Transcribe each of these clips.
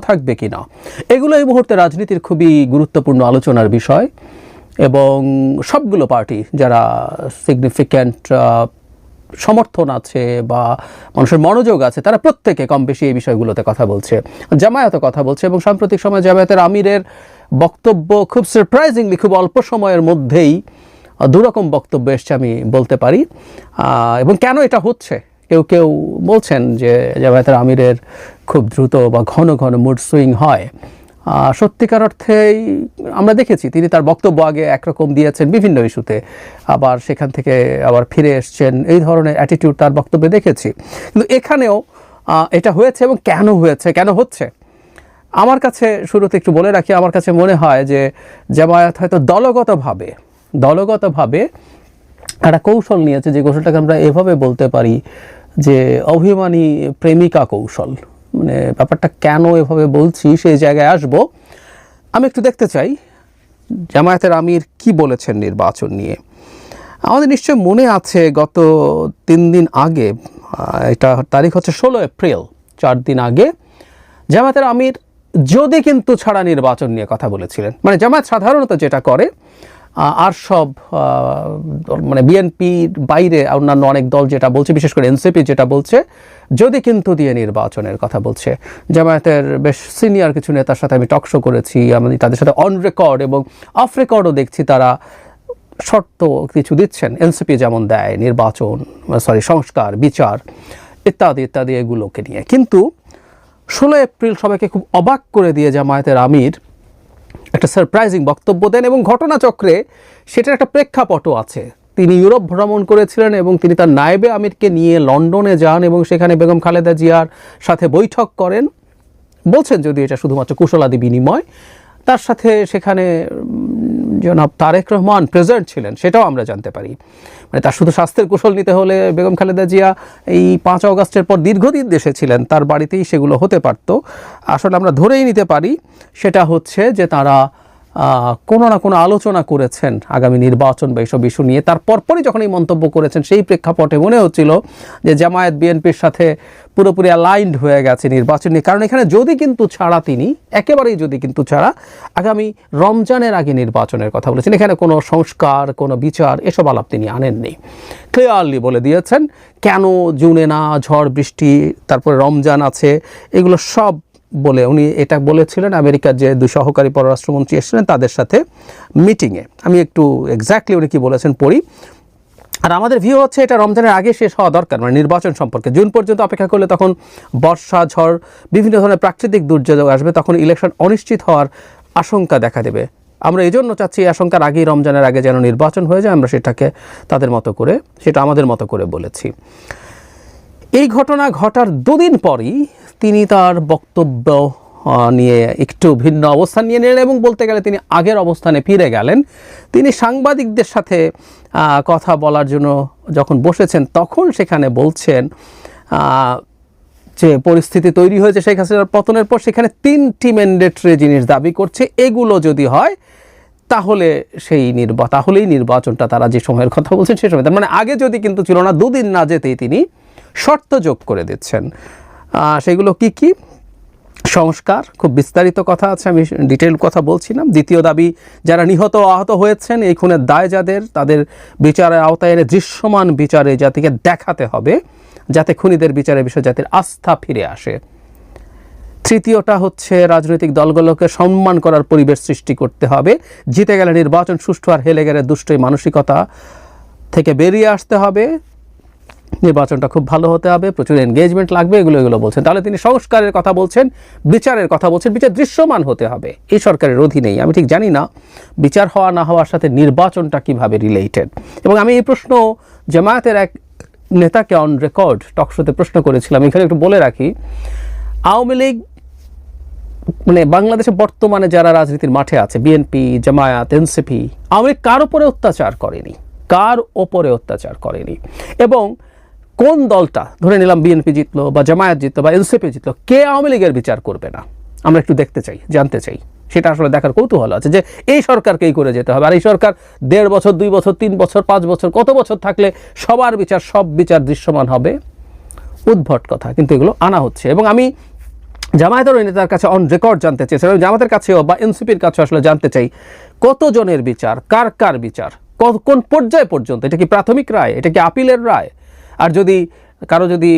থাকবে কিনা? এগুলো এই মুহূর্তে রাজনীতির খুবই গুরুত্বপূর্ণ আলোচনার বিষয় এবং সবগুলো পার্টি যারা সিগনিফিক্যান্ট সমর্থন আছে বা মানুষের মনোযোগ আছে, তারা প্রত্যেকে কম বেশি এই বিষয়গুলোতে কথা বলছে জামায়াতও কথা বলছে এবং সাম্প্রতিক সময় জামায়াতের আমিরের বক্তব্য খুব সারপ্রাইজিংলি খুব অল্প সময়ের মধ্যেই দুরকম বক্তব্য এসছে, আমি বলতে পারি। এবং কেন এটা হচ্ছে? কেউ কেউ বলছেন যে জামায়াতের আমিরের খুব দ্রুত বা ঘন ঘন মুড সুইং হয়। সত্যিকার অর্থেই আমরা দেখেছি, তিনি তার বক্তব্য আগে একরকম দিয়েছেন বিভিন্ন ইস্যুতে, আবার সেখান থেকে আবার ফিরে এসছেন, এই ধরনের অ্যাটিটিউড তার বক্তব্যে দেখেছি। কিন্তু এখানেও এটা হয়েছে এবং কেন হয়েছে, কেন হচ্ছে? আমার কাছে শুরুতে একটু বলে রাখি, আমার কাছে মনে হয় যে জামায়াত হয়তো দলগতভাবে দলগতভাবে একটা কৌশল নিয়েছে যে কৌশলটাকে আমরা এভাবে বলতে পারি যে অভিমানী প্রেমিকা কৌশল। মানে ব্যাপারটা কেন এভাবে বলছি, সেই জায়গায় আসব। আমি একটু দেখতে চাই, জামায়াতের আমির কি বলেছেন নির্বাচন নিয়ে। আমাদের নিশ্চয় মনে আছে গত তিন দিন আগে এটা তারিখ হচ্ছে ষোলো এপ্রিল, চার দিন আগে, জামায়াতের আমির যদি কিন্তু ছাড়া নির্বাচন নিয়ে কথা বলেছিলেন। মানে জামায়াত সাধারণত যেটা করে আর সব মানে বিএনপির বাইরে অন্যান্য অনেক দল যেটা বলছে, বিশেষ করে এনসিপি যেটা বলছে, যদি কিন্তু দিয়ে নির্বাচনের কথা বলছে। জামায়াতের বেশ সিনিয়র কিছু নেতার সাথে আমি টকশো করেছি, আমি তাদের সাথে অন রেকর্ড এবং অফ রেকর্ডও দেখছি তারা শর্ত কিছু দিচ্ছেন। এনসিপি যেমন দেয় নির্বাচন সরি সংস্কার, বিচার, ইত্যাদি ইত্যাদি এগুলোকে নিয়ে। কিন্তু ষোলো এপ্রিল সবাইকে খুব অবাক করে দিয়ে জামায়াতের আমির একটা সারপ্রাইজিং বক্তব্য দেন এবং ঘটনাচক্রে সেটার একটা প্রেক্ষাপটও আছে। তিনি ইউরোপ ভ্রমণ করেছিলেন এবং তিনি তার নায়েবে আমিরকে নিয়ে লন্ডনে যান এবং সেখানে বেগম খালেদা জিয়ার সাথে বৈঠক করেন। বলছেন যদি এটা শুধুমাত্র কুশলাদি বিনিময়, তার সাথে সেখানে জনাব তারেক রহমান প্রেজেন্ট ছিলেন, সেটাও আমরা জানতে পারি। মানে তার শুধু স্বাস্থ্যের কুশল নিতে হলে বেগম খালেদা জিয়া এই পাঁচ অগস্টের পর দীর্ঘদিন দেশে ছিলেন, তার বাড়িতেই সেগুলো হতে পারত। আসলে আমরা ধরেই নিতে পারি, সেটা হচ্ছে যে তারা কোনো না কোনো আলোচনা করেছেন আগামী নির্বাচন বা এইসব ইস্যু নিয়ে। তার পরপরই যখন এই মন্তব্য করেছেন, সেই প্রেক্ষাপটে মনে হচ্ছিল যে জামায়াত বিএনপির সাথে পুরোপুরি অ্যালাইন্ড হয়ে গেছে নির্বাচন নিয়ে। কারণ এখানে যদি কিন্তু ছাড়া তিনি, একেবারেই যদি কিন্তু ছাড়া, আগামী রমজানের আগে নির্বাচনের কথা বলেছেন। এখানে কোনো সংস্কার, কোনো বিচার, এসব আলাপ তিনি আনেননি। ক্লিয়ারলি বলে দিয়েছেন, কেন জুনে না, ঝড় বৃষ্টি, তারপরে রমজান আছে, এগুলো সব বলে, উনি এটা বলেছিলেন, আমেরিকার যে দুই সহকারী পররাষ্ট্রমন্ত্রী এসেছিলেন তাদের সাথে মিটিংয়ে আমি একটু এক্স্যাক্টলি উনি কি বলেছেন পড়ি। আর আমাদের ভিউ হচ্ছে এটা রমজানের আগে শেষ হওয়া দরকার মানে নির্বাচন সম্পর্কে। জুন পর্যন্ত অপেক্ষা করলে তখন বর্ষা, ঝড়, বিভিন্ন ধরনের প্রাকৃতিক দুর্যোগ আসবে, তখন ইলেকশন অনিশ্চিত হওয়ার আশঙ্কা দেখা দেবে। আমরা এই জন্য চাচ্ছি এই আশঙ্কার আগেই রমজানের আগে যেন নির্বাচন হয়ে যায়, আমরা সেটাকে তাদের মতো করে, সেটা আমাদের মতো করে বলেছি। এই ঘটনা ঘটার দুদিন পরই তিনি তার বক্তব্য নিয়ে একটু ভিন্ন অবস্থান নিয়ে নিলেন এবং বলতে গেলে তিনি আগের অবস্থানে ফিরে গেলেন। তিনি সাংবাদিকদের সাথে কথা বলার জন্য যখন বসেছেন, তখন সেখানে বলছেন যে পরিস্থিতি তৈরি হয়েছে শেখ হাসিনার পতনের পর, সেখানে তিনটি ম্যান্ডেটরি জিনিস দাবি করছে। এগুলো যদি হয়, তাহলে সেই নির্বা, তাহলেই নির্বাচনটা তারা যে সময়ের কথা বলছেন, সে সময়। মানে আগে যদি কিন্তু ছিল না, দুদিন না যেতেই তিনি শর্ত যোগ করে দিচ্ছেন। সেগুলো কি কি? সংস্কার, খুব বিস্তারিত কথা আছে, আমি ডিটেল কথা বলছি না। দ্বিতীয় দাবি, যারা নিহত আহত হয়েছেন, এই খুনের দায় যাদের তাদের বিচারের আওতায় এনে দৃশ্যমান বিচারে জাতিকে দেখাতে হবে, যাতে খুনিদের বিচারের বিষয়ে জাতির আস্থা ফিরে আসে। তৃতীয়টা হচ্ছে, রাজনৈতিক দলগুলোকে সম্মান করার পরিবেশ সৃষ্টি করতে হবে। জিতে গেলে নির্বাচন সুষ্ঠু আর হেলে গেলে দুষ্ট এই মানসিকতা থেকে বেরিয়ে আসতে হবে। নির্বাচনটা খুব ভালো হতে হবে, প্রচুর এনগেজমেন্ট লাগবে, এগুলো এগুলো বলছেন। তাহলে তিনি সংস্কারের কথা বলছেন, বিচারের কথা বলছেন, বিচার দৃশ্যমান হতে হবে। এই সরকারের অধীনেই, আমি ঠিক জানি না বিচার হওয়া, না হওয়ার সাথে নির্বাচনটা কীভাবে রিলেটেড এবং আমি এই প্রশ্ন জামায়াতের এক নেতাকে অন রেকর্ড টকশোতে প্রশ্ন করেছিলাম এখানে একটু বলে রাখি, আওয়ামী লীগ মানে বাংলাদেশে বর্তমানে যারা রাজনীতির মাঠে আছে, বিএনপি, জামায়াত, এনসিপি, আওয়ামী লীগ কার উপরে অত্যাচার করেনি? কার ওপরে অত্যাচার করেনি? এবং কোন দলটা, ধরে নিলাম বিএনপি জিতলো বা জামায়াত জিতলো বা এনসিপি জিতলো, কে আওয়ামী লীগের বিচার করবে না? আমরা একটু দেখতে চাই, জানতে চাই। সেটা আসলে দেখার কৌতূহল আছে যে এই সরকারকেই করে যেতে হবে। আর এই সরকার দেড় বছর, দুই বছর, তিন বছর, পাঁচ বছর, কত বছর থাকলে সবার বিচার, সব বিচার দৃশ্যমান হবে? উদ্ভট কথা, কিন্তু এগুলো আনা হচ্ছে। এবং আমি জামায়াতের নেতার কাছে অন রেকর্ড জানতে চেয়েছেন এবং জামাতের কাছেও বা এনসিপির কাছে আসলে জানতে চাই, কতজনের বিচার, কার কার বিচার কোন পর্যায় পর্যন্ত, এটা কি প্রাথমিক রায়, এটা কি আপিলের রায়? আর যদি কারও যদি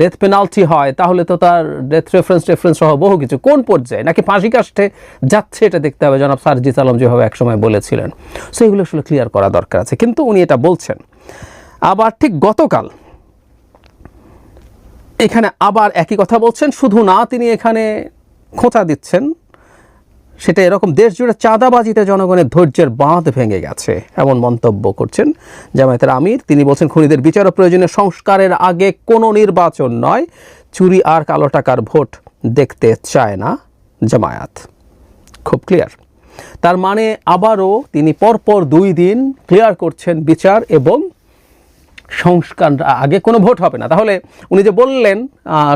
ডেথ পেনাল্টি হয়, তাহলে তো তার ডেথ রেফারেন্স রেফারেন্স সহ বহু কিছু। কোন পর্যায়ে? নাকি ফাঁসি কাস্টে যাচ্ছে এটা দেখতে হবে? জনাব সারজিৎ আলম যেভাবে একসময় বলেছিলেন। সো এগুলো আসলে ক্লিয়ার করা দরকার আছে। কিন্তু উনি এটা বলছেন। আবার ঠিক গতকাল এখানে আবার একই কথা বলছেন। শুধু না, তিনি এখানে খোঁচা দিচ্ছেন। সেটা এরকম দেশ জুড়ে চাঁদাবাজিতে জনগণের ধৈর্যের বাঁধ ভেঙে গেছে, এমন মন্তব্য করছেন জামায়াতের আমির। তিনি বলছেন, খুনিদের বিচার ও প্রয়োজনে সংস্কারের আগে কোনো নির্বাচন নয়, চুরি আর কালো টাকার ভোট দেখতে চায় না জামায়াত। খুব ক্লিয়ার তার মানে আবারও তিনি পরপর দুই দিন ক্লিয়ার করছেন বিচার এবং সংস্কার আগে কোনো ভোট হবে না। তাহলে উনি যে বললেন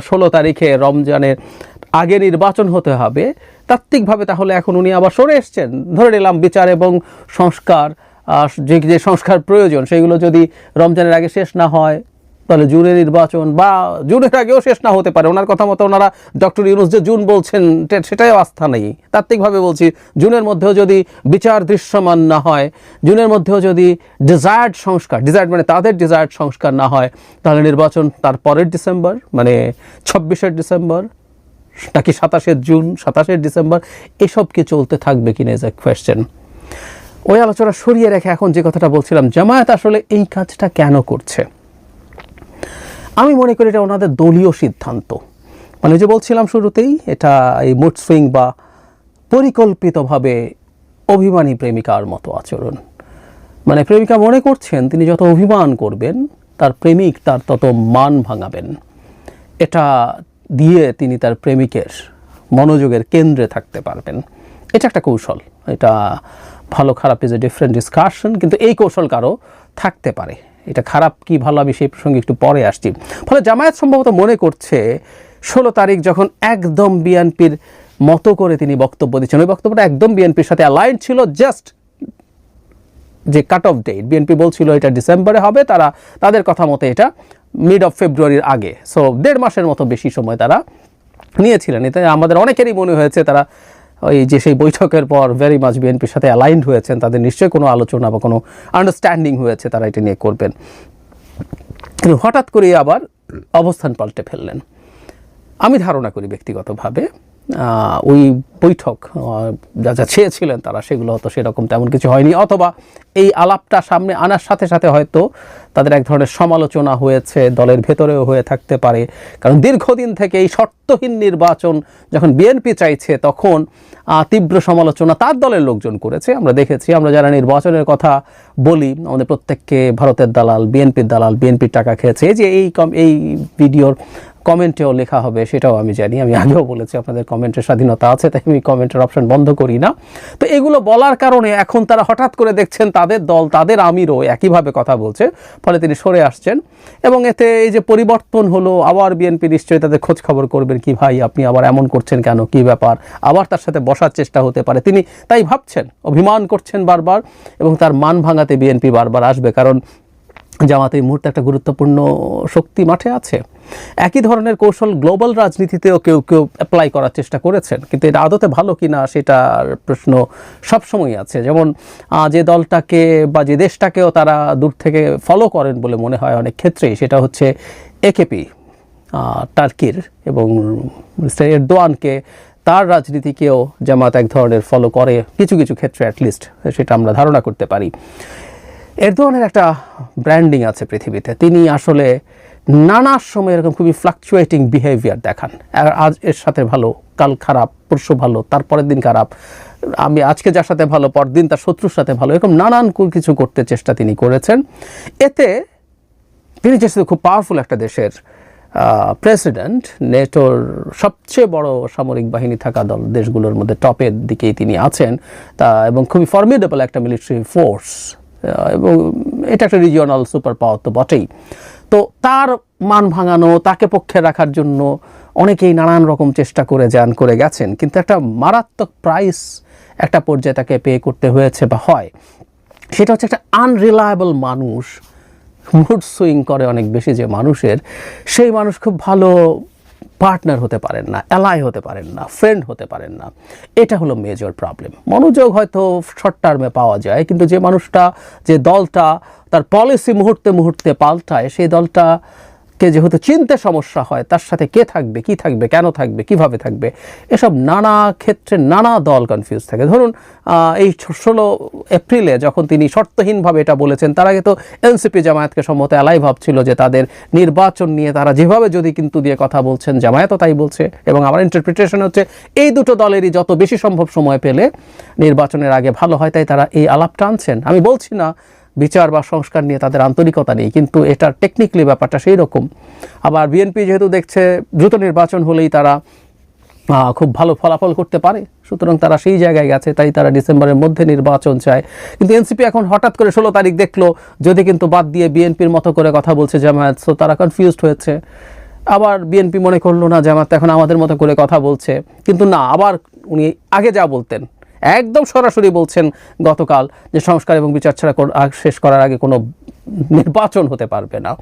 ষোলো তারিখে রমজানের আগে নির্বাচন হতে হবে তাত্ত্বিকভাবে তাহলে এখন উনি আবার সরে এসছেন। ধরে নিলাম বিচার এবং সংস্কার যে যে সংস্কার প্রয়োজন সেগুলো যদি রমজানের আগে শেষ না হয়, তাহলে জুনে নির্বাচন বা জুনের আগেও শেষ না হতে পারে। ওনার কথা মতো ওনারা ডক্টর ইউনুস যে জুন বলছেন সেটাই আস্থা নেই। তাত্ত্বিকভাবে বলছি, জুনের মধ্যেও যদি বিচার দৃশ্যমান না হয়, জুনের মধ্যেও যদি ডিজায়ার্ড সংস্কার ডিজায়ার্ড মানে তাদের ডিজায়ার্ড সংস্কার না হয়, তাহলে নির্বাচন তার পরের ডিসেম্বর মানে ছাব্বিশের ডিসেম্বর নাকি সাতাশে জুন সাতাশের ডিসেম্বর, এসব কি চলতে থাকবে কিনা এজ এ কোয়েশ্চেন ওই আলোচনা সরিয়ে রেখে এখন যে কথাটা বলছিলাম, জামায়াত আসলে এই কাজটা কেন করছে? আমি মনে করি এটা ওনাদের দলীয় সিদ্ধান্ত। মানে যে বলছিলাম শুরুতেই, এটা এই মুড সুইং বা পরিকল্পিতভাবে অভিমানী প্রেমিকার মতো আচরণ। মানে প্রেমিকা মনে করছেন, তিনি যত অভিমান করবেন, তার প্রেমিক তার তত মান ভাঙাবেন। এটা দিয়ে তিনি তার প্রেমিকের মনোযোগের কেন্দ্রে থাকতে পারবেন। এটা একটা কৌশল। এটা ভালো, খারাপ ইজ এ ডিফারেন্ট ডিসকাশন কিন্তু এই কৌশল কারও থাকতে পারে। এটা খারাপ কি ভালো, আমি সেই প্রসঙ্গে একটু পরে আসছি। ফলে জামায়াত সম্ভবত মনে করছে, ষোলো তারিখ যখন একদম বিএনপির মতো করে তিনি বক্তব্য দিচ্ছেন, ওই বক্তব্যটা একদম বিএনপির সাথে অ্যালাইন ছিল জাস্ট যে কাট অফ ডেট বিএনপি বলছিল এটা ডিসেম্বরে হবে, তারা তাদের কথা মতে এটা মিড অফ ফেব্রুয়ারির আগে। সো দেড় মাসের মতো বেশি সময় তারা নিয়েছিলেন। এতে আমাদের অনেকেরই মনে হয়েছে তারা ওই যে সেই বৈঠকের পর ভেরি মাচ বিএনপির সাথে অ্যালাইন্ড হয়েছেন, তাদের নিশ্চয়ই কোনো আলোচনা বা কোনো আন্ডারস্ট্যান্ডিং হয়েছে তারা এটা নিয়ে করবেন। হঠাৎ করেই আবার অবস্থান পাল্টে ফেললেন। আমি ধারণা করি ব্যক্তিগতভাবে ওই বৈঠক যা যা চেয়েছিলেন তারা সেগুলো হয়তো সেরকম তেমন কিছু হয়নি, অথবা এই আলাপটা সামনে আনার সাথে সাথে হয়তো তাদের এক ধরনের সমালোচনা হয়েছে, দলের ভেতরেও হয়ে থাকতে পারে। কারণ দীর্ঘদিন থেকে এই শর্তহীন নির্বাচন যখন বিএনপি চাইছে, তখন তীব্র সমালোচনা তার দলের লোকজন করেছে। আমরা দেখেছি, আমরা যারা নির্বাচনের কথা বলি, আমাদের প্রত্যেককে ভারতের দালাল, বিএনপির দালাল, বিএনপির টাকা খেয়েছে। এই যে এই কম, এই ভিডিওর কমেন্টেও লেখা হবে, সেটাও আমি জানি। আমি আগেও বলেছি আপনাদের কমেন্টের স্বাধীনতা আছে, তাই আমি কমেন্টের অপশন বন্ধ করি না। তো এগুলো বলার কারণে এখন তারা হঠাৎ করে দেখছেন তাদের দল, তাদের আমিরও একইভাবে কথা বলছে, ফলে তিনি সরে আসছেন। এবং এতে এই যে পরিবর্তন হলো, আবার বিএনপি নিশ্চয়ই তাদের খোঁজ খবর করবেন কি ভাই, আপনি আবার এমন করছেন কেন, কি ব্যাপার? আবার তার সাথে বসার চেষ্টা হতে পারে। তিনি তাই ভাবছেন, অভিমান করছেন বারবার, এবং তার মান ভাঙাতে বিএনপি বারবার আসবে, কারণ জামাত এই মুহূর্তে একটা গুরুত্বপূর্ণ শক্তি মাঠে আছে। একই ধরনের কৌশল গ্লোবাল রাজনীতিতেও কেউ কেউ অ্যাপ্লাই করার চেষ্টা করেছেন, কিন্তু এটা আদতে ভালো কিনা সেটার প্রশ্ন সবসময় আছে। যেমন যে দলটাকে বা যে দেশটাকেও তারা দূর থেকে ফলো করেন বলে মনে হয় অনেক ক্ষেত্রেই, সেটা হচ্ছে একেপি টার্কির এবং মিস্টার এরদোয়ানকে তার রাজনীতিকেও জামাত এক ধরনের ফলো করে কিছু কিছু ক্ষেত্রে অ্যাটলিস্ট সেটা আমরা ধারণা করতে পারি। এরদোয়ানের একটা ব্র্যান্ডিং আছে পৃথিবীতে। তিনি আসলে নানা সময় এরকম খুবই ফ্লাকচুয়েটিং বিহেভিয়ার দেখান। আজ এর সাথে ভালো, কাল খারাপ, পরশু ভালো, তারপরের দিন খারাপ, আমি আজকে যার সাথে ভালো পরদিন তার শত্রুর সাথে ভালো, এরকম নানান কিছু করতে চেষ্টা তিনি করেছেন। এতে তিনি যেহেতু খুব পাওয়ারফুল একটা দেশের প্রেসিডেন্ট নেটোর সবচেয়ে বড় সামরিক বাহিনী থাকা দল দেশগুলোর মধ্যে টপের দিকেই তিনি আছেন। তা এবং খুবই ফর্মিডেবল একটা মিলিটারি ফোর্স এবং এটা একটা রিজিওনাল সুপার পাওয়ার তো বটেই। তো তার মান ভাঙানো, তাকে পক্ষে রাখার জন্য অনেকেই নানান রকম চেষ্টা করে যান, করে গেছেন। কিন্তু একটা মারাত্মক প্রাইস একটা পর্যায়ে তাকে পে করতে হয়েছে বা হয়। সেটা হচ্ছে একটা আনরিলায়েবল মানুষ মুড সুইং করে অনেক বেশি যে মানুষের। সেই মানুষ খুব ভালো পার্টনার হতে পারেন না অ্যালাই হতে পারেন না ফ্রেন্ড হতে পারেন না। এটা হলো মেজর প্রবলেম মনোযোগ হয়তো শর্ট টার্মে পাওয়া যায়, কিন্তু যে মানুষটা, যে দলটা তার পলিসি মুহূর্তে মুহূর্তে পাল্টায়, সেই দলটা কে যেহেতু চিনতে সমস্যা হয়, তার সাথে কে থাকবে, কি থাকবে, কেন থাকবে, কীভাবে থাকবে, এসব নানা ক্ষেত্রে নানা দল কনফিউজ থাকে। ধরুন এই ষোলো এপ্রিলে যখন তিনি শর্তহীনভাবে এটা বলেছেন, তার আগে তো এনসিপি জামায়াতকে সম্মত এলাই ভাবছিল যে তাদের নির্বাচন নিয়ে তারা যেভাবে যদি কিন্তু দিয়ে কথা বলছেন জামায়াতও তাই বলছে। এবং আমার ইন্টারপ্রিটেশন হচ্ছে, এই দুটো দলেরই যত বেশি সম্ভব সময় পেলে নির্বাচনের আগে ভালো হয়, তাই তারা এই আলাপটা আনছেন। আমি বলছি না বিচার বা সংস্কার নিয়ে তাদের আন্তরিকতা নেই, কিন্তু এটার টেকনিক্যালি ব্যাপারটা সেই রকম আবার বিএনপি যেহেতু দেখছে দ্রুত নির্বাচন হলেই তারা খুব ভালো ফলাফল করতে পারে, সুতরাং তারা সেই জায়গায় গেছে, তাই তারা ডিসেম্বরের মধ্যে নির্বাচন চায়। কিন্তু এনসিপি এখন হঠাৎ করে ষোলো তারিখ দেখল, যদি কিন্তু বাদ দিয়ে বিএনপির মতো করে কথা বলছে জামায়াত সো তারা কনফিউজড হয়েছে। আবার বিএনপি মনে করল না, জামায়াত এখন আমাদের মতো করে কথা বলছে। কিন্তু না, আবার উনি আগে যা বলতেন একদম সরাসরি বলছেন গতকাল যে সংস্কার এবং বিচার ছাড়া শেষ করার আগে কোনো নির্বাচন হতে পারবে না।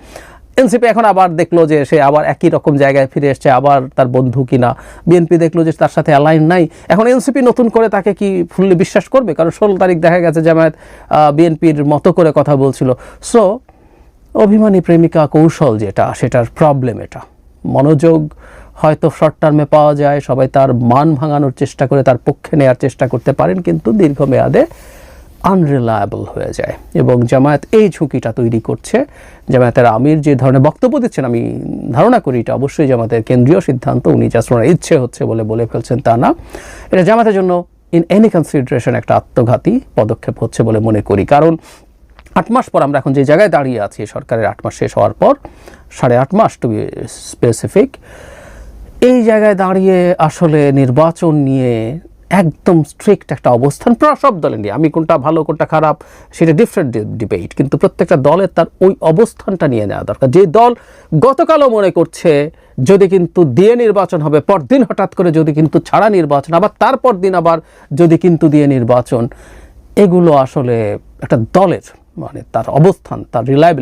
এনসিপি এখন আবার দেখল যে সে আবার একই রকম জায়গায় ফিরে এসছে, আবার তার বন্ধু কিনা। বিএনপি দেখল যে তার সাথে অ্যালাইন নাই। এখন এনসিপি নতুন করে তাকে কি ফুললি বিশ্বাস করবে? কারণ ষোলো তারিখ দেখা গেছে জামায়াত বিএনপির মতো করে কথা বলছিল। সো অভিমানী প্রেমিকা কৌশল যেটা, সেটার প্রবলেম এটা। মনোযোগ হয়তো শর্ট টার্মে পাওয়া যায়, সবাই তার মান ভাঙানোর চেষ্টা করে, তার পক্ষে নেয়ার চেষ্টা করতে পারেন, কিন্তু দীর্ঘমেয়াদে আনরিলায়েবল হয়ে যায়। এবং জামায়াত এই ঝুঁকিটা তৈরি করছে। জামায়াতের আমির যে ধরনের বক্তব্য দিচ্ছেন, আমি ধারণা করি এটা অবশ্যই জামাতের কেন্দ্রীয় সিদ্ধান্ত, উনি যা ওনার ইচ্ছে হচ্ছে বলে বলে ফেলছেন তা না। এটা জামাতের জন্য ইন এনি কনসিডারেশন একটা আত্মঘাতী পদক্ষেপ হচ্ছে বলে মনে করি। কারণ আট মাস পর আমরা এখন যে জায়গায় দাঁড়িয়ে আছি, সরকারের আট মাস শেষ হওয়ার পর, সাড়ে আট মাস টু বি স্পেসিফিক এই জায়গায় দাঁড়িয়ে আসলে নির্বাচন নিয়ে একদম স্ট্রিক্ট একটা অবস্থান প্রায় সব দলের নিয়ে। আমি কোনটা ভালো, কোনটা খারাপ, সেটা ডিফারেন্ট ডিবেট কিন্তু প্রত্যেকটা দলের তার ওই অবস্থানটা নিয়ে নেওয়া দরকার। যে দল গতকালও মনে করছে, যদি কিন্তু দিয়ে নির্বাচন হবে, পরদিন হঠাৎ করে যদি কিন্তু ছাড়া নির্বাচন, আবার তারপর দিন আবার যদি কিন্তু দিয়ে নির্বাচন, এগুলো আসলে একটা দলের মানে তার অবস্থান, তার রিলায়েবিলিটি